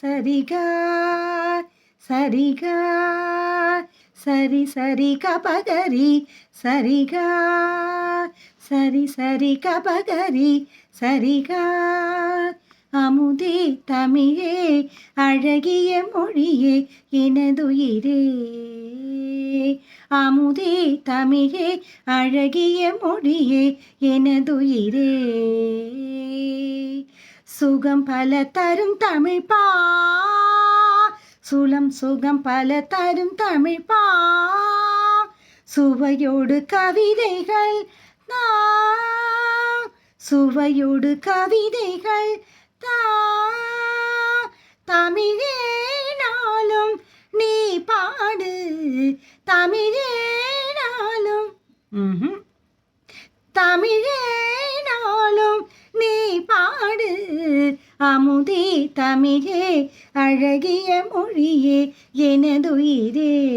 சரிகா சரிகா சரி சரி கபகரி சரிகா சரி சரி கபகரி சரிகா. அமுதே தமிழே அழகிய மொழியே எனதுயிரே. அமுதே தமிழே அழகிய மொழியே எனதுயிரே. சுகம் பல தரும் தமிழ் பா சுலம் சுகம் பல தரும் தமிழ் பா சுவையோடு கவிதைகள் தா. சுவையோடு கவிதைகள் தா. தமிழே நாளும் நீ பாடு. தமிழே நாளும். தமிழே அமுதே தமிழே அழகிய மொழியே எனதுயிரே.